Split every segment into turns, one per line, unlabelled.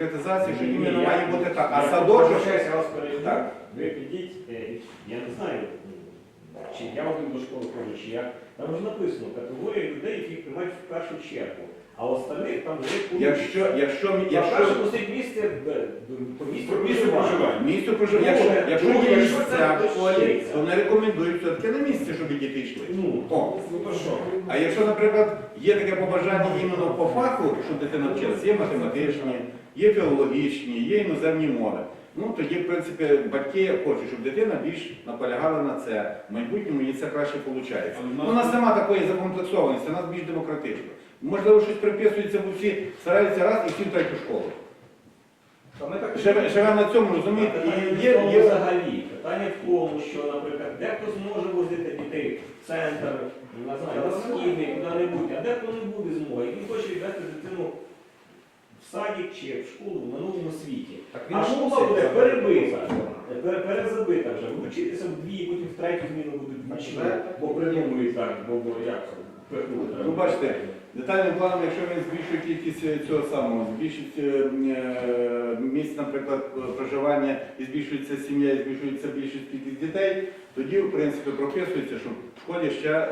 Конкретизації, що іменно має бути так. А садочок,
я вас.
Так.
Ви підіть, е, я не знаю, чи я один до школи ходжу, чи як. Там вже написано категорія людей, яких приймають в першу чергу. А остальних там пункт.
якщо, якщо, якщо
першому стоїть місце по місцю
Місце
проживання.
місто проживання,
Ну,
якщо, якщо
ну,
є
якщо
місця
це
в то не рекомендують все-таки на місці, щоб діти йшли.
Ну,
О.
ну то що?
А якщо, наприклад, є таке побажання іменно по фаху, щоб дитина вчилась, є математичні, є філологічні, є іноземні мови. Ну тоді, в принципі, батьки хочуть, щоб дитина більш наполягала на це. В майбутньому їй це краще виходить.
Але в нас-
У нас немає такої закомплексованості, у нас більш демократично. Можливо, щось приписується, бо всі стараються раз і всі в третю школу.
Та ми так
Живе, живе на цьому, розумієте,
Питання
і є,
тому
є,
взагалі. Питання в тому, що, наприклад, дехто зможе возити дітей в центр, не знаю, на східний, куди-небудь, а дехто не буде змоги. Він хоче відвести дитину в садик чи в школу в минулому світі.
Так
А школа
мусить
буде
це
перебита, пере- перезабита вже. Вчитися в дві, потім в третю зміну будуть
Так,
бо придумують так, бо, бо як це, впихнути треба.
Ну, бачите, детальним планом, якщо він збільшує кількість цього самого, збільшить е, е, місць, наприклад, проживання, і збільшується сім'я, і збільшується більшість кількість дітей, тоді, в принципі, прописується, що в школі ще е,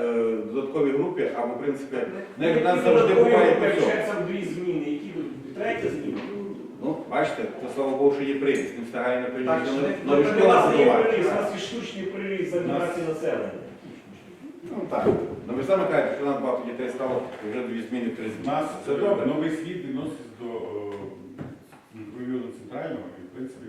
додаткові групи, або, в принципі,
Ну,
не
які
нас завжди буває по цьому.
дві зміни, які третя зміна.
Ну, бачите, то слава Богу, що є приріст, не встигає на
Так,
приріст,
що
нові
не-
Ну,
школи
У нас є приріст, у нас є штучний приріст за міграції населення.
Ну так, ну ви саме кажете, що нам багато дітей стало, вже дві зміни, три
У
зміни.
нас
Це добре.
новий світ відноситься до е, мікрорайону центрального, і в принципі,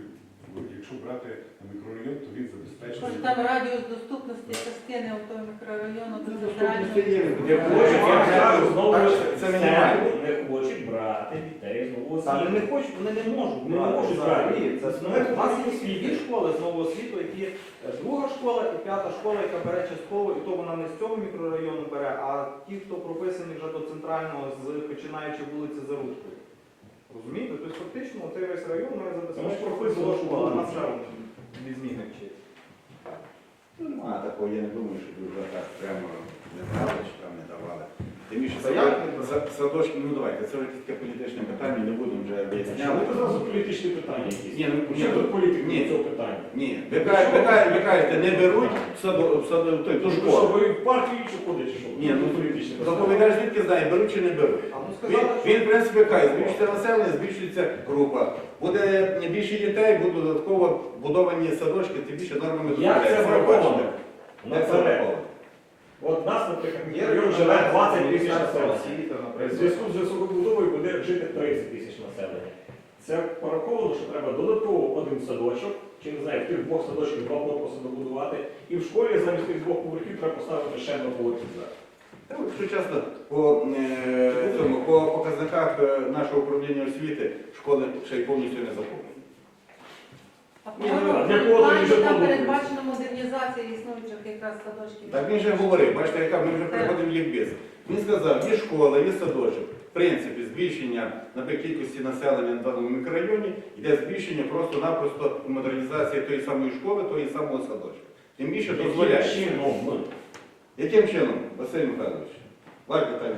якщо брати мікрорайон, то він забезпечений.
Може там радіус доступності частини того мікрорайону до
Доступності
центрального.
де
Хочуть, я кажу, знову
так,
ж,
це
з
мінімально.
не хочуть брати дітей з нового
Та вони не хочуть, вони не можуть.
Вони не
брати
можуть
взагалі.
брати.
Це ну, у нас є дві школи з нового світу, які е, друга школа і п'ята школа, яка бере частково, і то вона не з цього мікрорайону бере, а ті, хто прописані вже до центрального, з починаючи вулиці Зарудської. Розумієте? Тобто фактично цей весь район має записано,
що прописано,
друга
що
школа, а
буде.
нас зміни вчить.
Ну, Нема такого, я не думаю, що дуже так прямо не брали чи там не давали. Тим більше
це
садо- садочки, ну давайте, це вже таке політичне питання, не будемо вже
Чому
виясняти.
це зразу політичні питання якісь?
Ні, ну, ні,
Що тут політика
ні.
цього питання?
Ні, ви кажете, ви кажете, ви кажете, не беруть в саду, в саду, той, до
Ну, що,
школи.
ви в партію чи ходите, що?
Ні, ну
політичні питання.
доповідач звідки знає, беруть чи не беруть.
А ну
Він,
сказали, що
він, в принципі, каже, збільшується населення, збільшується група. Буде більше дітей, будуть додатково будовані садочки, тим більше нормами
Як це враховано? Наперед. От нас, наприклад,
є
мікрорайон живе 20 тисяч населення. В зв'язку з високобудовою буде жити 30 тисяч населення. Це пораховано, що треба додатково один садочок, чи не знаю, в тих двох садочків два корпуси добудувати, і в школі замість тих двох поверхів треба поставити ще два.
Та от, Якщо чесно, по, е, цьому, по показниках е, нашого управління освіти школи ще й повністю не заповнені.
А
Ні, ну,
для
в
кого
плані там передбачено модернізація існуючих якраз садочків.
Так він же говорив, бачите, яка ми вже приходимо в лікбез. Він сказав, є школа, є садочок. В принципі, збільшення наприклад, кількості населення на даному мікрорайоні йде збільшення просто-напросто модернізації тої самої школи, тої самого садочка. Тим більше дозволяє.
Яким чином?
Василь Михайлович?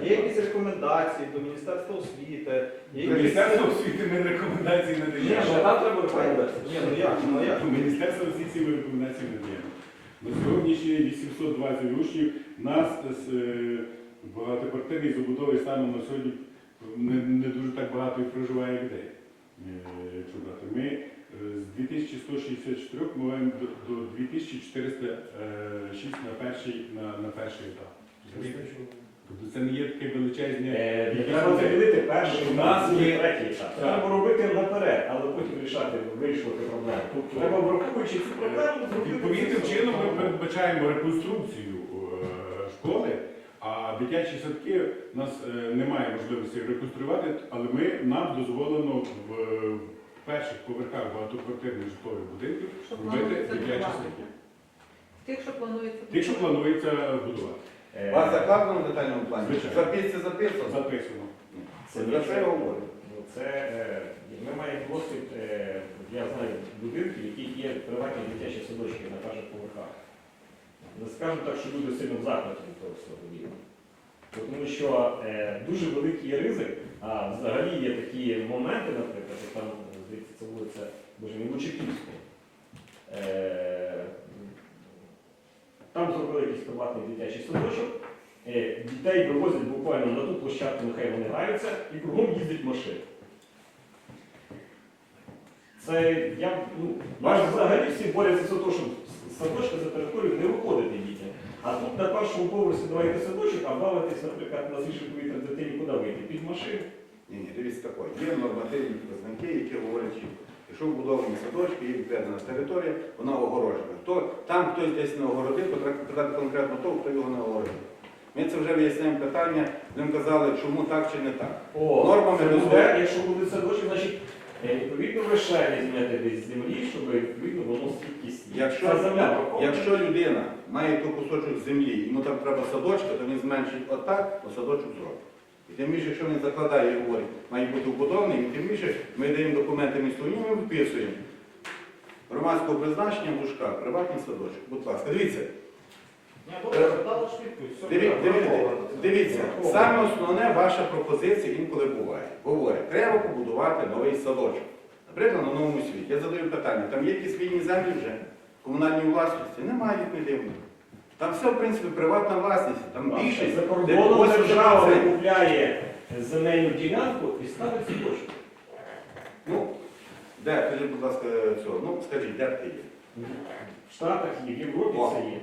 Є якісь рекомендації до Міністерства освіти, є якісь...
Міністерство освіти ми рекомендації не
Ні, ну там треба рекомендації. Ні, ну як, ну як?
Міністерство освіти ми рекомендації не даємо. На сьогодні ще 820 учнів нас з е, забудови станом на сьогодні не, не дуже так багато і проживає людей. Е, Якщо брати. Ми е, з 2164 ми маємо до 2406 на перший, на, на перший етап. Тобто це не є таке величезне.
Е,
Яке
Треба
це?
поділити перший
У нас
етап,
є-
третій етап. Треба робити наперед, але потім рішати, вирішувати проблему. Тобто треба враховуючи цю проблему, зробити
Відповідним
це.
чином ми передбачаємо реконструкцію е, школи, а дитячі садки у нас е, немає можливості реконструювати, але ми, нам дозволено в, перших поверхах багатоквартирних житлових будинків робити
планується
дитячі
будувати.
садки.
Тих, що планується.
Тих, що планується будувати.
Е,
У вас закладено в детальному плані?
Звичайно.
Записці записано?
Записано.
Це за що я говорю?
Ну, Це е, ми маємо досвід, е, я знаю, будинків, в яких є приватні дитячі садочки на перших поверхах. Не скажу так, що люди сильно в захваті від того всього діла. Тому що е, дуже великий є ризик, а взагалі є такі моменти, наприклад, як там, здається, це вулиця, боже мій, Лучаківського. Е, Там зробили якийсь приватний дитячий садочок. Е, Дітей вивозять буквально на ту площадку, нехай вони граються, і кругом їздять машини. Це я ну, бачу, взагалі всі борються за те, щоб садочка за територію не виходити дітям. А тут на першому поверсі давайте садочок, а бавитись, наприклад, на свіже повітря дитині куди вийти? Під машину.
Ні, ні, дивіться таке. Є нормативні показники, які говорять чітко. Якщо вбудовані садочки, є відведена територія, вона огорожена. Хто, там хтось десь не огородив, питати конкретно того, хто його не огородив. Ми це вже виясняємо питання, нам казали, чому так чи не так.
О,
Нормами
це буде,
дозволяє.
якщо буде садочок, значить е, відповідно ви ще візьмете десь землі, щоб відповідно воно стійкість.
Якщо,
Ця земля врахована?
якщо людина має ту кусочок землі, йому там треба садочка, то він зменшить отак, то садочок зробить. І тим більше, якщо він закладає і говорить, має бути вбудований, і тим більше ми даємо документи містовні, ми вписуємо. Громадського призначення Лужках, приватний садочок. Будь ласка, дивіться, диві- диві- дивіться, саме основне ваша пропозиція інколи буває. Говорить, треба побудувати новий садочок. Наприклад, на новому світі. Я задаю питання, там є якісь вільні землі вже? Комунальній власності? Немає їх не дивно. Там все, в принципі, приватна власність, там більшість.
За кордоном
80%.
держава викупляє земельну ділянку і ставить садочок.
Ну, де, скажіть, будь ласка, цього. Ну, скажіть, де ти є?
В Штатах є, в Європі
О.
це є.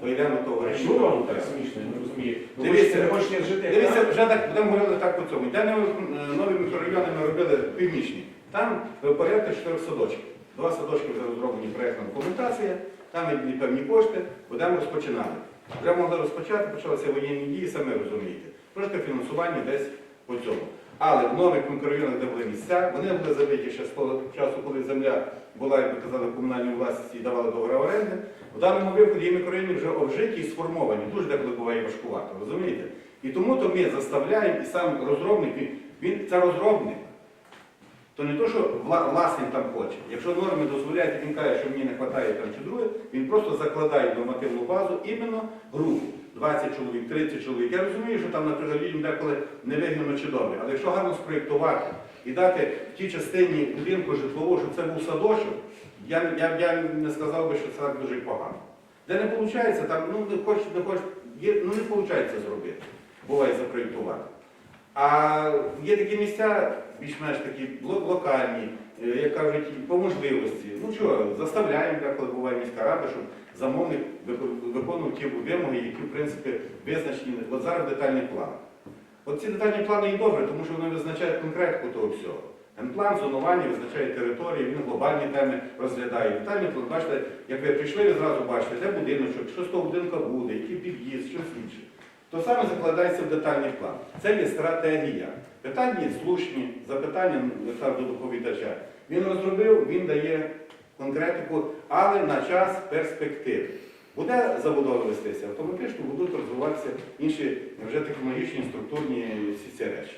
То йдемо до того.
А що вам так смішно, не розумію? Ви
Дивіться,
хочете- не хочете жити як
Дивіться, вже так будемо говорити так по цьому. Де нові, е, нові мікрорайони ми робили північні. Там ви порядка чотирьох садочків. Два садочки вже розроблені проєктна документація, там є певні кошти, будемо розпочинати. Вже могли розпочати, почалися воєнні дії, самі розумієте. Трошки фінансування десь по цьому. Але в нових мікрорайонах, де були місця, вони були забиті ще з того часу, коли земля була, як ви казали, в комунальній власності і давали договори оренди. В даному випадку є мікрорайони вже обжиті і сформовані. Дуже деколи буває важкувато, розумієте? І тому то ми заставляємо, і сам розробник, він це розробник. То не то, що вла- власник там хоче. Якщо норми дозволяють, він каже, що мені не вистачає там чи друге, він просто закладає нормативну базу іменно групу. 20 чоловік, 30 чоловік. Я розумію, що там, наприклад, людям деколи не вигідно чи добре. Але якщо гарно спроєктувати і дати в тій частині будинку житлового, щоб це був садочок, я, я, я не сказав би, що це так дуже погано. Де не виходить, там ну, не хочеш, не хочеш, є, ну не виходить зробити. Буває запроєктувати. А є такі місця, більш-менш такі локальні, е, як кажуть, по можливості. Ну що, заставляємо, деколи буває міська рада, щоб замовник виконував ті вимоги, які, в принципі, визначені. От зараз детальний план. От ці детальні плани і добре, тому що вони визначають конкретику того всього. Генплан, зонування визначає території, він глобальні теми розглядає. Детальний план, бачите, як ви прийшли, ви зразу бачите, де будиночок, що з того будинка буде, який під'їзд, щось інше. То саме закладається в детальний план. Це є стратегія. Питання слушні, запитання якраз до доповідача. Він розробив, він дає конкретику, але на час перспективи. Буде забудова вестися, автоматично будуть розвиватися інші вже технологічні, структурні всі ці речі.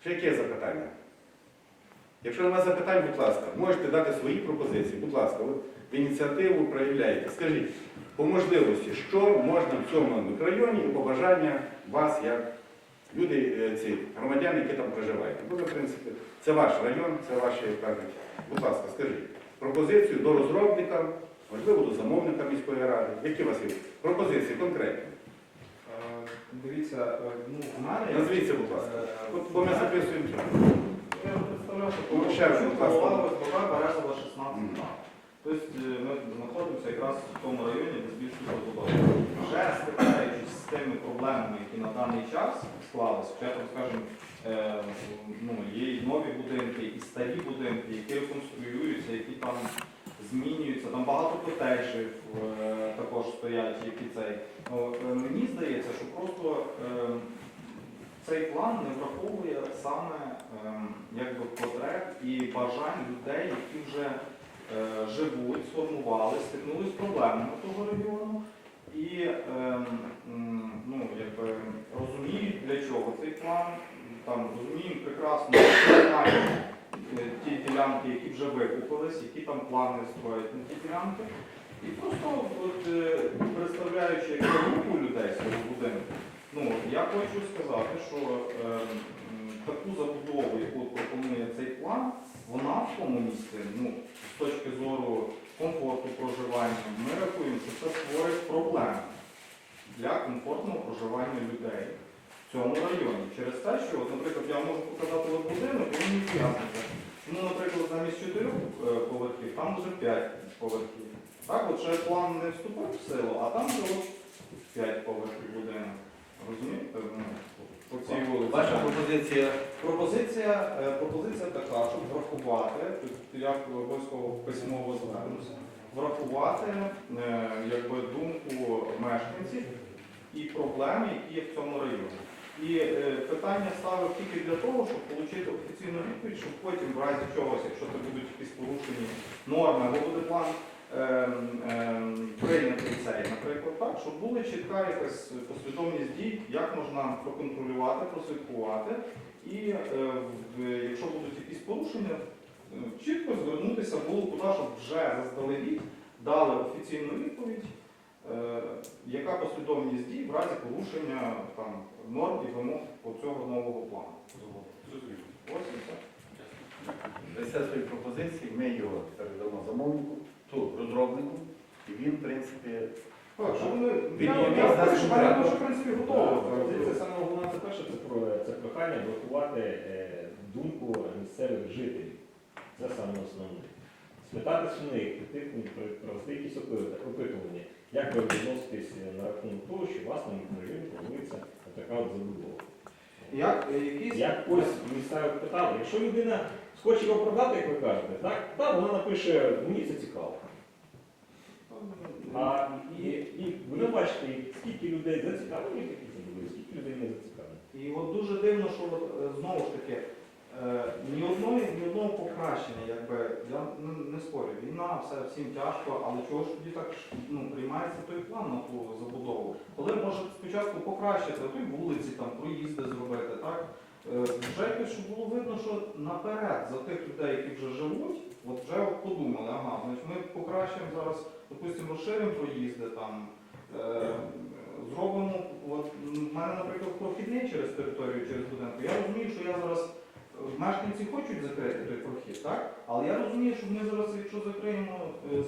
Ще яке запитання? Якщо немає запитань, будь ласка, можете дати свої пропозиції, будь ласка, ініціативу проявляєте. Скажіть, по можливості, що можна в цьому мікрорайоні і побажання вас, як люди, е, ці громадяни, які там проживають. Бо, в принципі, це ваш район, це ваші, кажуть. Будь ласка, скажіть, пропозицію до розробника, можливо, до замовника міської ради. Які у вас є пропозиції конкретні?
Е, Дивіться, е, ну, в мене...
Назвіться, будь ласка. От, Бо ми записуємо.
Я представляю, що
Ну, ще раз, будь ласка.
ОСББ 16
Мгм.
Тобто е, ми знаходимося якраз в тому районі, де збільшують забудову. Вже стикаючись з тими проблемами, які на даний час склалися, хоча там, скажімо, е, ну, є і нові будинки, і старі будинки, які реконструюються, які там змінюються, там багато котеджів е, також стоять, які цей. Ну, мені здається, що просто цей план не враховує саме ем, якби потреб і бажань людей, які вже живуть, сформували, стикнулися з проблемами того регіону і ем, ну, якби, розуміють, для чого цей план. Там розуміємо прекрасно, знаємо е, ті ділянки, які вже викупились, які там плани строять на ті ділянки. І просто от, е, представляючи групу людей з цього будинку, Ну, я хочу сказати, що е, таку забудову, яку пропонує цей план, вона в тому місці, ну, з точки зору комфорту проживання, ми рахуємо, що це створить проблеми для комфортного проживання людей в цьому районі. Через те, що, от, наприклад, я можу показати от будинок, він не. Ну, наприклад, замість чотирьох е, поверхів, там вже п'ять поверхів. Так, от ще план не вступив в силу, а там вже от п'ять поверхів будинок. Розумієте? По цій вулиці.
Ваша пропозиція
Пропозиція, е, пропозиція така, щоб врахувати, тут я обов'язково письмово звернуся, врахувати е, якби, думку мешканців і проблеми, які є в цьому районі. І е, питання ставив тільки для того, щоб отримати офіційну відповідь, щоб потім в разі чогось, якщо це будуть якісь порушені норми, або буде план ем, ем, наприклад, так, щоб була чітка якась послідовність дій, як можна проконтролювати, прослідкувати, і е, якщо будуть якісь порушення, е, чітко звернутися було куди, щоб вже заздалегідь дали офіційну відповідь, е, яка послідовність дій в разі порушення там, норм і вимог по цього нового плану. Ось і
дасте свої пропозиції, ми його передамо замовнику, ту розробнику, і він, в принципі,
Так, що вони,
Він є
я,
місце
пишу, в мене дуже, в принципі, готово.
Це саме головне, це перше, це про це прохання врахувати е, думку місцевих жителів. Це саме основне. Спитати в них, тих, провести якісь опит- опитування, як ви відноситесь на рахунок того, що у вас на мікрорайоні планується така от забудова.
Як, е, якісь...
Як ось місцевих питали, якщо людина схоче його продати, як ви кажете, так, так вона напише, мені це цікаво. А і, і ви бачите, скільки людей зацікавлені в такій забудові, скільки людей не зацікавлені.
І от дуже дивно, що е, знову ж таки, е, ні одної, ні одного покращення, якби я не, не спорю, війна, все всім тяжко, але чого ж тоді так ну, приймається той план на ту забудову? Коли може спочатку покращити, а то й вулиці, там проїзди зробити, так? Е, Вже було видно, що наперед за тих людей, які вже живуть, от вже подумали, ага, ми покращуємо зараз, допустимо, розширимо проїзди там. е, Зробимо, от в мене, наприклад, прохідний через територію, через будинку. Я розумію, що я зараз е, мешканці хочуть закрити той прохід, так? Але я розумію, що ми зараз, якщо закриємо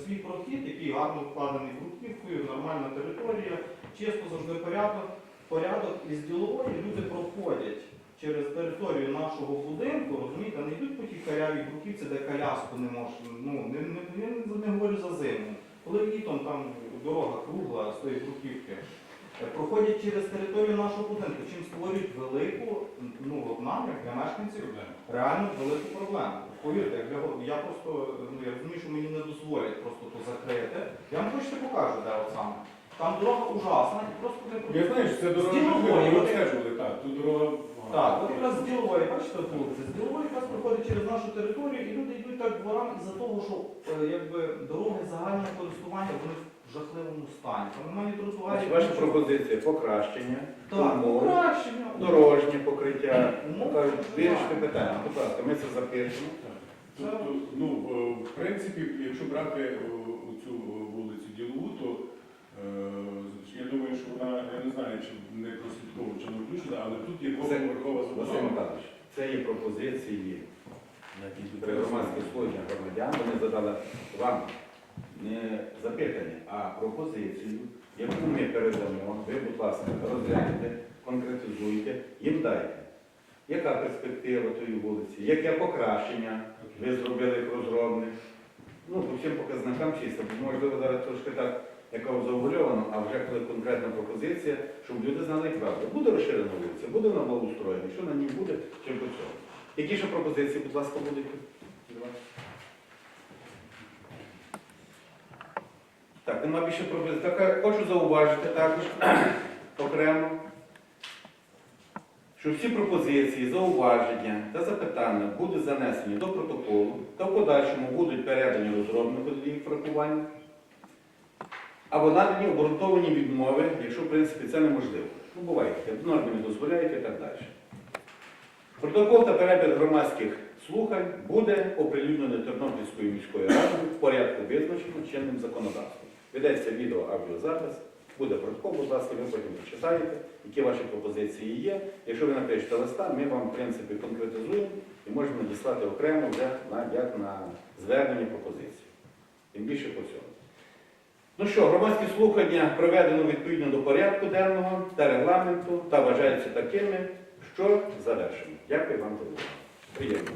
свій прохід, який гарно вкладений бруківкою, нормальна територія, чисто завжди порядок, порядок із ділової люди проходять через територію нашого будинку, розумієте, не йдуть по тій карявій бруківці, де коляску не можна. Ну, не, не, не, не говорю за зиму. Коли літом там дорога кругла з тої бруківки, е, проходять через територію нашого будинку, чим створюють велику, ну от нам, як для мешканців, реально велику проблему. Повірте, як для, я просто ну, я розумію, що мені не дозволять просто то закрити. Я вам хочете покажу, де от саме. Там дорога ужасна і просто не
Я знаю, що це дорога, ми обстежували, так, тут дорога.
Так, от якраз з ділової, бачите, вулиця, з ділової якраз проходить через нашу територію, і люди йдуть так дворами із-за того, що е, якби дороги загального користування вони в жахливому стані. Там немає ні тротуарів.
Ваша
нічого.
пропозиція покращення,
Так, покращення.
дорожнє покриття. Кажуть. Вирішити питання. Будь ласка, ми це запишемо.
Ну, е, в принципі, якщо брати е, цю вулицю Ділову, то е, я думаю, що вона, я не знаю, чи не прослідково, чи не включена, але тут є двоповерхова
Василь
забудова.
Михайлович, це є пропозиції при громадських слуханнях громадян. Вони задали вам не запитання, а пропозицію, яку ми передамо. Ви, будь ласка, розгляньте, конкретизуйте, їм дайте. Яка перспектива тої вулиці, яке покращення ви зробили як розробник? Ну, по всім показникам чисто, можливо, зараз трошки так, яка завуальовано, а вже коли конкретна пропозиція, щоб люди знали правду. Буде розширена вулиця, буде вона благоустроєна, що на ній буде, чим по цьому. Які ще пропозиції, будь ласка, будуть? Так, нема більше пропозицій. Так, е, хочу зауважити також окремо, що всі пропозиції, зауваження та запитання будуть занесені до протоколу та в подальшому будуть передані розробнику для їх врахування, або надані обґрунтовані відмови, якщо в принципі це неможливо. Ну, буває, таке, норми не дозволяють і так далі. Протокол та перебіг громадських слухань буде оприлюднений Тернопільською міською радою в порядку визначено чинним законодавством. Ведеться відео аудіозапис, буде протокол, будь ласка, ви потім почитаєте, які ваші пропозиції є. Якщо ви напишете листа, ми вам, в принципі, конкретизуємо і можемо надіслати окремо вже на, як на звернення пропозиції. Тим більше по цьому. Ну що, громадські слухання проведено відповідно до порядку денного та регламенту та вважаються такими, що завершено. Дякую вам за увагу. Приємно.